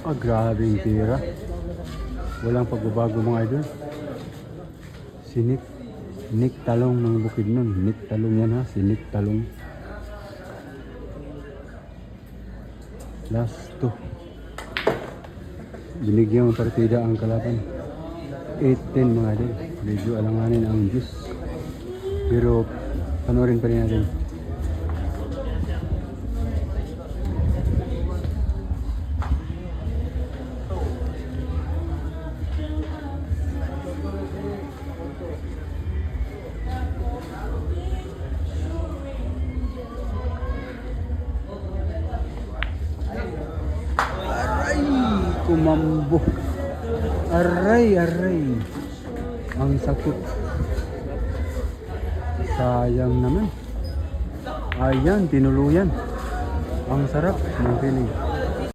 Ah, grabe yung tira. Walang pagbabago mga idol. Si Nick. Nick Talong ng bukid nun. Nick Talong yan ha. Si Nick Talong. Last two. Binigyan ng partida ang kalaban. 8-10 mga idol. Medyo alanganin ang Diyos. Pero panoorin pa rin natin. Kumambo. Aray, aray. Ang sakit. Sayang naman. Ayan, tinuluyan. Ang sarap ng feeling.